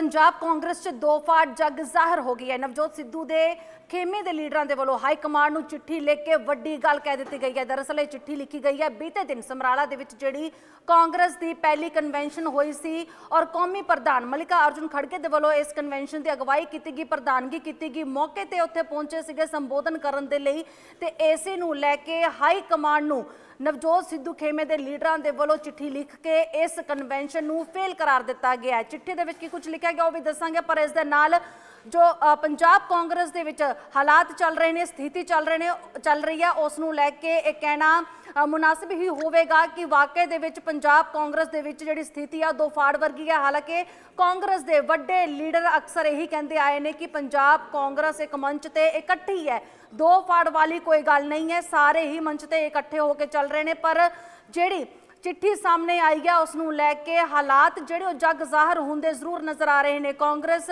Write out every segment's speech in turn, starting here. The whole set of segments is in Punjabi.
ਪੰਜਾਬ ਕਾਂਗਰਸ 'ਚ ਦੋ ਫਾੜ ਜੱਗ ਜ਼ਾਹਰ ਹੋ ਗਈ ਹੈ। ਨਵਜੋਤ ਸਿੱਧੂ ਦੇ ਖੇਮੇ ਦੇ ਲੀਡਰਾਂ ਦੇ ਵੱਲੋਂ ਹਾਈ ਕਮਾਂਡ ਨੂੰ ਚਿੱਠੀ ਲਿਖ ਕੇ ਵੱਡੀ ਗੱਲ ਕਹਿ ਦਿੱਤੀ ਗਈ ਹੈ। ਦਰਅਸਲ ਇਹ ਚਿੱਠੀ ਲਿਖੀ ਗਈ ਹੈ। ਬੀਤੇ ਦਿਨ ਸਮਰਾਲਾ ਦੇ ਵਿੱਚ ਜਿਹੜੀ ਕਾਂਗਰਸ ਦੀ ਪਹਿਲੀ ਕਨਵੈਨਸ਼ਨ ਹੋਈ ਸੀ ਔਰ ਕੌਮੀ ਪ੍ਰਧਾਨ ਮਲਿਕਾ ਅਰਜੁਨ ਖੜਗੇ ਦੇ ਵੱਲੋਂ ਇਸ ਕਨਵੈਨਸ਼ਨ ਦੀ ਅਗਵਾਈ ਕੀਤੀ ਗਈ, ਪ੍ਰਧਾਨਗੀ ਕੀਤੀ ਗਈ। ਮੌਕੇ ਤੇ ਉੱਥੇ ਪਹੁੰਚੇ ਸੀਗੇ ਸੰਬੋਧਨ ਕਰਨ ਦੇ ਲਈ ਤੇ ਏਸੀ ਨੂੰ ਲੈ ਕੇ ਹਾਈ ਕਮਾਂਡ ਨੂੰ ਨਵਜੋਤ ਸਿੱਧੂ ਖੇਮੇ ਦੇ ਲੀਡਰਾਂ ਦੇ ਵੱਲੋਂ ਚਿੱਠੀ ਲਿਖ ਕੇ ਇਸ ਕਨਵੈਨਸ਼ਨ ਨੂੰ ਫੇਲ ਕਰਾਰ ਦਿੱਤਾ ਗਿਆ ਚਿੱਠੀ ਦੇ ਵਿੱਚ ਕੀ ਕੁਝ ਲਿਖਿਆ ਗਿਆ ਉਹ ਵੀ ਦੱਸਾਂਗੇ, ਪਰ ਇਸ ਦੇ ਨਾਲ ਜੋ ਪੰਜਾਬ ਕਾਂਗਰਸ ਦੇ ਵਿੱਚ ਹਾਲਾਤ ਚੱਲ ਰਹੇ ਨੇ, ਸਥਿਤੀ ਚੱਲ ਰਹੇ ਨੇ, ਚੱਲ ਰਹੀ ਹੈ ਉਸ ਨੂੰ ਲੈ ਕੇ ਇਹ ਕਹਿਣਾ ਮੁਨਾਸਬ ਹੀ ਹੋਵੇਗਾ ਕਿ ਵਾਕਈ ਦੇ ਵਿੱਚ ਪੰਜਾਬ ਕਾਂਗਰਸ ਦੇ ਵਿੱਚ ਜਿਹੜੀ ਸਥਿਤੀ ਆ ਦੋ ਫਾੜ ਵਰਗੀ ਹੈ ਹਾਲਾਂਕਿ ਕਾਂਗਰਸ ਦੇ ਵੱਡੇ ਲੀਡਰ ਅਕਸਰ ਇਹੀ ਕਹਿੰਦੇ ਆਏ ਨੇ ਕਿ ਪੰਜਾਬ ਕਾਂਗਰਸ ਇੱਕ ਮੰਚ ਤੇ ਇਕੱਠੀ ਹੈ। ਦੋ ਫਾੜ ਵਾਲੀ ਕੋਈ ਗੱਲ ਨਹੀਂ ਹੈ, ਸਾਰੇ ਹੀ ਮੰਚ ਤੇ ਇਕੱਠੇ ਹੋ ਕੇ ਚੱਲ ਰਹੇ ਨੇ, ਪਰ ਜਿਹੜੀ ਚਿੱਠੀ ਸਾਹਮਣੇ ਆਈ ਹੈ। ਉਸ ਨੂੰ ਲੈ ਕੇ ਹਾਲਾਤ ਜਿਹੜੇ ਉਹ ਜਗ ਜ਼ਾਹਰ ਹੁੰਦੇ ਜ਼ਰੂਰ ਨਜ਼ਰ ਆ ਰਹੇ ਨੇ। ਕਾਂਗਰਸ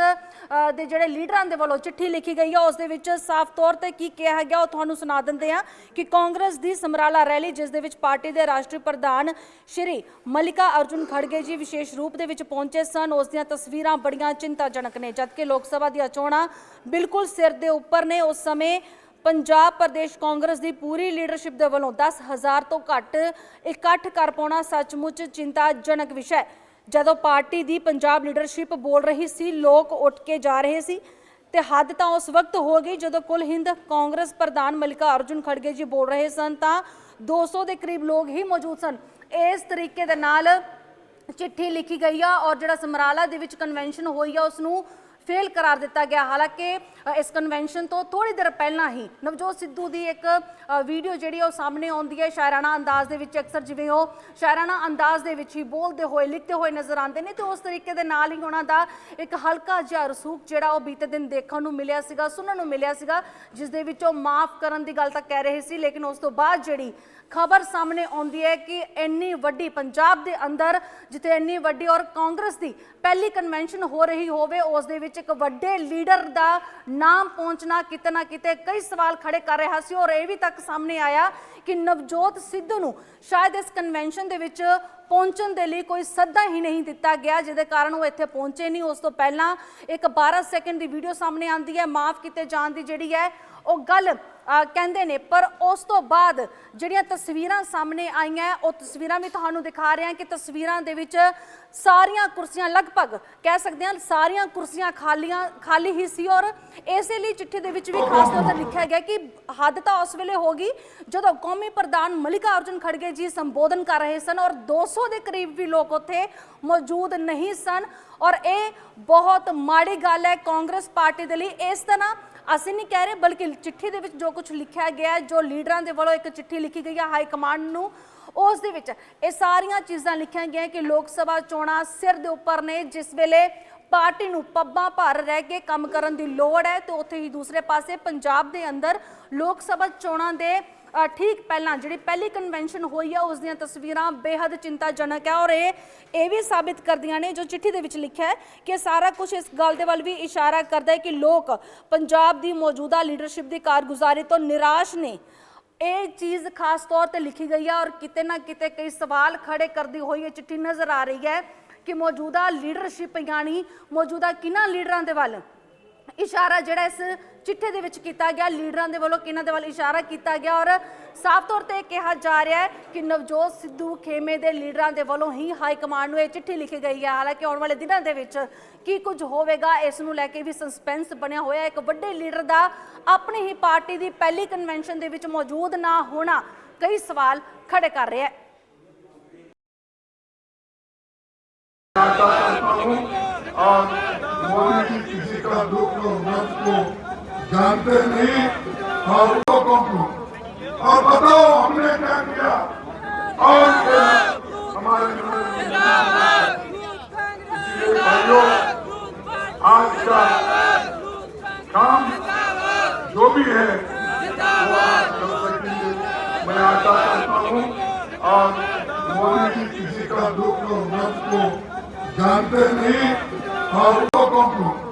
ਦੇ ਜਿਹੜੇ ਲੀਡਰਾਂ ਦੇ ਵੱਲੋਂ ਚਿੱਠੀ ਲਿਖੀ ਗਈ ਹੈ, ਉਸ ਦੇ ਵਿੱਚ ਸਾਫ਼ ਤੌਰ ਤੇ ਕੀ ਕਿਹਾ ਗਿਆ, ਉਹ ਤੁਹਾਨੂੰ ਸੁਣਾ ਦਿੰਦੇ ਆ ਕਿ ਕਾਂਗਰਸ ਦੀ ਸਮਰਾਲਾ ਰੈਲੀ, ਜਿਸ ਦੇ ਵਿੱਚ ਪਾਰਟੀ ਦੇ ਰਾਸ਼ਟਰੀ ਪ੍ਰਧਾਨ ਸ਼੍ਰੀ ਮਲਿਕਾ ਅਰਜੁਨ ਖੜਗੇ ਜੀ ਵਿਸ਼ੇਸ਼ ਰੂਪ ਦੇ ਵਿੱਚ ਪਹੁੰਚੇ ਸਨ। ਉਸ ਦੀਆਂ ਤਸਵੀਰਾਂ ਬੜੀਆਂ ਚਿੰਤਾਜਨਕ ਨੇ, ਜਦਕਿ ਲੋਕ ਸਭਾ ਦੀਆਂ ਚੋਣਾਂ ਬਿਲਕੁਲ ਸਿਰ ਦੇ ਉੱਪਰ ਨੇ। ਉਸ ਸਮੇਂ ਪੰਜਾਬ ਪ੍ਰਦੇਸ਼ ਕਾਂਗਰਸ ਦੀ ਪੂਰੀ ਲੀਡਰਸ਼ਿਪ ਦੇ ਵੱਲੋਂ 10000 ਤੋਂ ਘੱਟ ਇਕੱਠ ਕਰ ਪਾਉਣਾ ਸੱਚਮੁੱਚ ਚਿੰਤਾਜਨਕ ਵਿਸ਼ਾ ਹੈ। ਜਦੋਂ ਪਾਰਟੀ ਦੀ ਪੰਜਾਬ ਲੀਡਰਸ਼ਿਪ ਬੋਲ ਰਹੀ ਸੀ, ਲੋਕ ਉੱਠ ਕੇ ਜਾ ਰਹੇ ਸੀ ਤੇ ਹੱਦ ਤਾਂ ਉਸ ਵਕਤ ਹੋ ਗਈ ਜਦੋਂ ਕੁੱਲ ਹਿੰਦ ਕਾਂਗਰਸ ਪ੍ਰਧਾਨ ਮਲਿਕਾ ਅਰਜੁਨ ਖੜਗੇ ਜੀ ਬੋਲ ਰਹੇ ਸਨ, ਤਾਂ 200 ਦੇ ਕਰੀਬ ਲੋਕ ਹੀ ਮੌਜੂਦ ਸਨ। ਇਸ ਤਰੀਕੇ ਦੇ ਨਾਲ ਚਿੱਠੀ ਲਿਖੀ ਗਈ ਆ ਔਰ ਜਿਹੜਾ ਸਮਰਾਲਾ ਦੇ ਵਿੱਚ ਕਨਵੈਨਸ਼ਨ ਹੋਈ ਆ ਉਸ ਨੂੰ ਫੇਲ ਕਰਾਰ ਦਿੱਤਾ ਗਿਆ। ਹਾਲਾਂਕਿ ਇਸ ਕਨਵੈਨਸ਼ਨ ਤੋਂ ਥੋੜੀ ਦੇਰ ਪਹਿਲਾਂ ਹੀ ਨਵਜੋਤ ਸਿੱਧੂ ਦੀ ਇੱਕ ਵੀਡੀਓ ਜਿਹੜੀ ਉਹ ਸਾਹਮਣੇ ਆਉਂਦੀ ਹੈ। ਸ਼ਾਇਰਾਨਾ ਅੰਦਾਜ਼ ਦੇ ਵਿੱਚ ਅਕਸਰ ਜਿਵੇਂ ਉਹ ਸ਼ਾਇਰਾਨਾ ਅੰਦਾਜ਼ ਦੇ ਵਿੱਚ ਹੀ ਬੋਲਦੇ ਹੋਏ, ਲਿਖਦੇ ਹੋਏ ਨਜ਼ਰ ਆਉਂਦੇ ਨੇ ਤੇ ਉਸ ਤਰੀਕੇ ਦੇ ਨਾਲ ਹੀ ਉਹਨਾਂ ਦਾ ਇੱਕ ਹਲਕਾ ਜਿਹਾ ਰਸੂਖ ਜਿਹੜਾ ਉਹ ਬੀਤੇ ਦਿਨ ਦੇਖਣ ਨੂੰ ਮਿਲਿਆ ਸੀਗਾ, ਸੁਣਨ ਨੂੰ ਮਿਲਿਆ ਸੀਗਾ, ਜਿਸ ਦੇ ਵਿੱਚ ਉਹ ਮਾਫ ਕਰਨ ਦੀ ਗੱਲ ਤਾਂ ਕਹਿ ਰਹੇ ਸੀ, ਲੇਕਿਨ ਉਸ ਤੋਂ ਬਾਅਦ ਜਿਹੜੀ ਖਬਰ ਸਾਹਮਣੇ ਆਉਂਦੀ ਹੈ ਕਿ ਇੰਨੀ ਵੱਡੀ ਪੰਜਾਬ ਦੇ ਅੰਦਰ, ਜਿੱਥੇ ਇੰਨੀ ਵੱਡੀ ਔਰ ਕਾਂਗਰਸ ਦੀ ਪਹਿਲੀ ਕਨਵੈਨਸ਼ਨ ਹੋ ਰਹੀ ਹੋਵੇ, ਉਸ ਦੇ ਵਿੱਚ ਇੱਕ ਵੱਡੇ ਲੀਡਰ ਦਾ ਨਾਮ ਪਹੁੰਚਣਾ ਕਿਤੇ ਨਾ ਕਿਤੇ ਕਈ ਸਵਾਲ ਖੜੇ ਕਰ ਰਿਹਾ ਸੀ ਔਰ ਇਹ ਵੀ ਤੱਕ ਸਾਹਮਣੇ ਆਇਆ ਕਿ ਨਵਜੋਤ ਸਿੱਧੂ ਨੂੰ ਸ਼ਾਇਦ ਇਸ ਕਨਵੈਨਸ਼ਨ ਦੇ ਵਿੱਚ ਪਹੁੰਚਣ ਦੇ ਲਈ ਕੋਈ ਸੱਦਾ ਹੀ ਨਹੀਂ ਦਿੱਤਾ ਗਿਆ, ਜਿਹਦੇ ਕਾਰਨ ਉਹ ਇੱਥੇ ਪਹੁੰਚੇ ਨਹੀਂ। ਉਸ ਤੋਂ ਪਹਿਲਾਂ ਇੱਕ 12 ਸੈਕਿੰਡ ਦੀ ਵੀਡੀਓ ਸਾਹਮਣੇ ਆਉਂਦੀ ਹੈ, ਮਾਫ ਕੀਤੇ ਜਾਣ ਦੀ ਜਿਹੜੀ ਹੈ, ਉਹ ਗੱਲ ਕਹਿੰਦੇ ਨੇ। ਪਰ ਉਸ ਤੋਂ ਬਾਅਦ ਜਿਹੜੀਆਂ ਤਸਵੀਰਾਂ ਸਾਹਮਣੇ ਆਈਆਂ, ਉਹ ਤਸਵੀਰਾਂ ਵੀ ਤੁਹਾਨੂੰ ਦਿਖਾ ਰਹੇ ਹਾਂ ਕਿ ਤਸਵੀਰਾਂ ਦੇ ਵਿੱਚ ਸਾਰੀਆਂ ਕੁਰਸੀਆਂ, ਲਗਭਗ ਕਹਿ ਸਕਦੇ ਹਾਂ, ਸਾਰੀਆਂ ਕੁਰਸੀਆਂ ਖਾਲੀਆਂ, ਖਾਲੀ ਹੀ ਸੀ। ਔਰ ਇਸੇ ਲਈ ਚਿੱਠੀ ਦੇ ਵਿੱਚ ਵੀ ਖਾਸ ਤੌਰ ਤੇ ਲਿਖਿਆ ਗਿਆ ਕਿ ਹੱਦ ਤਾਂ ਉਸ ਵੇਲੇ ਹੋ ਗਈ ਜਦੋਂ ਕੌਮੀ ਪ੍ਰਧਾਨ ਮਲਿਕਾ ਅਰਜੁਨ ਖੜਗੇ ਜੀ ਸੰਬੋਧਨ ਕਰ ਰਹੇ ਸਨ ਔਰ 200 ਦੇ ਕਰੀਬ ਵੀ ਲੋਕ ਉੱਥੇ ਮੌਜੂਦ ਨਹੀਂ ਸਨ। ਔਰ ਇਹ ਬਹੁਤ ਮਾੜੀ ਗੱਲ ਹੈ ਕਾਂਗਰਸ ਪਾਰਟੀ ਦੇ ਲਈ। ਇਸ ਤਰ੍ਹਾਂ ਅਸੀਂ ਨਹੀਂ ਕਹਿ ਰਹੇ, ਬਲਕਿ ਚਿੱਠੀ ਦੇ ਵਿੱਚ ਜੋ ਕੁਝ ਲਿਖਿਆ ਗਿਆ ਜੋ ਲੀਡਰਾਂ ਦੇ ਵੱਲੋਂ ਇੱਕ ਚਿੱਠੀ ਲਿਖੀ ਗਈ ਹੈ ਹਾਈ ਕਮਾਂਡ ਨੂੰ, ਉਸ ਦੇ ਵਿੱਚ ਇਹ ਸਾਰੀਆਂ ਚੀਜ਼ਾਂ ਲਿਖੀਆਂ ਗਈਆਂ ਕਿ ਲੋਕ ਸਭਾ ਚੋਣਾਂ ਸਿਰ ਦੇ ਉੱਪਰ ਨੇ। ਜਿਸ ਵੇਲੇ ਪਾਰਟੀ ਨੂੰ ਪੱਬਾਂ ਭਰ ਰਹਿ ਕੇ ਕੰਮ ਕਰਨ ਦੀ ਲੋੜ ਹੈ ਤੇ ਉੱਥੇ ਹੀ ਦੂਸਰੇ ਪਾਸੇ ਪੰਜਾਬ ਦੇ ਅੰਦਰ ਲੋਕ ਸਭਾ ਚੋਣਾਂ ਦੇ ਠੀਕ ਪਹਿਲਾਂ ਜਿਹੜੀ ਪਹਿਲੀ ਕਨਵੈਨਸ਼ਨ ਹੋਈ ਆ, ਉਸ ਦੀਆਂ ਤਸਵੀਰਾਂ ਬੇहद ਚਿੰਤਾਜਨਕ ਹੈ ਔਰ ਇਹ ਇਹ ਵੀ ਸਾਬਿਤ ਕਰਦੀਆਂ ਨੇ, ਜੋ ਚਿੱਠੀ ਦੇ ਵਿੱਚ ਲਿਖਿਆ ਹੈ ਕਿ ਸਾਰਾ ਕੁਝ ਇਸ ਗੱਲ ਦੇ ਵੱਲ ਵੀ ਇਸ਼ਾਰਾ ਕਰਦਾ ਹੈ ਕਿ ਲੋਕ ਪੰਜਾਬ ਦੀ ਮੌਜੂਦਾ ਲੀਡਰਸ਼ਿਪ ਦੀ ਕਾਰਗੁਜ਼ਾਰੀ ਤੋਂ ਨਿਰਾਸ਼ ਨੇ। ਇਹ ਚੀਜ਼ ਖਾਸ ਤੌਰ ਤੇ ਲਿਖੀ ਗਈ ਹੈ ਔਰ ਕਿਤੇ ਨਾ ਕਿਤੇ ਕਈ ਸਵਾਲ ਖੜੇ ਕਰਦੀ ਹੋਈ ਇਹ ਚਿੱਠੀ ਨਜ਼ਰ ਆ ਰਹੀ ਹੈ। ਕਿ ਮੌਜੂਦਾ ਲੀਡਰਸ਼ਿਪ ਯਾਨੀ ਮੌਜੂਦਾ ਕਿਹਨਾਂ ਲੀਡਰਾਂ ਦੇ ਵੱਲ ਇਸ਼ਾਰਾ ਜਿਹੜਾ ਇਸ ਚਿੱਠੇ ਦੇ ਵਿੱਚ ਕੀਤਾ ਗਿਆ ਲੀਡਰਾਂ ਦੇ ਵੱਲੋਂ ਕਿਹਨਾਂ ਦੇ ਵੱਲ ਇਸ਼ਾਰਾ ਕੀਤਾ ਗਿਆ ਔਰ ਸਾਫ਼ ਤੌਰ ਤੇ ਕਿਹਾ ਜਾ ਰਿਹਾ ਹੈ ਕਿ ਨਵਜੋਤ ਸਿੱਧੂ ਖੇਮੇ ਦੇ ਲੀਡਰਾਂ ਦੇ ਵੱਲੋਂ ਹੀ ਹਾਈ ਕਮਾਂਡ ਨੂੰ ਇਹ ਚਿੱਠੀ ਲਿਖੀ ਗਈ ਹੈ। ਹਾਲਾਂਕਿ ਆਉਣ ਵਾਲੇ ਦਿਨਾਂ ਦੇ ਵਿੱਚ ਕੀ ਕੁਝ ਹੋਵੇਗਾ, ਇਸ ਨੂੰ ਲੈ ਕੇ ਵੀ ਸਸਪੈਂਸ ਬਣਿਆ ਹੋਇਆ ਇੱਕ ਵੱਡੇ ਲੀਡਰ ਦਾ ਆਪਣੀ ਹੀ ਪਾਰਟੀ ਦੀ ਪਹਿਲੀ ਕਨਵੈਨਸ਼ਨ ਦੇ ਵਿੱਚ ਮੌਜੂਦ ਨਾ ਹੋਣਾ ਕਈ ਸਵਾਲ ਖੜੇ ਕਰ ਰਿਹਾ ਹੈ। और मोदी जी किसी का दुख और मत को जानते नहीं और लोगों को और बताओ हमने क्या किया और क्या हमारे इसलिए भाइयों आज का काम जो भी है वो आज कर सकेंगे मैं आशा करता हूँ और मोदी जी किसी का दुख और मत को जानते नहीं uh, local.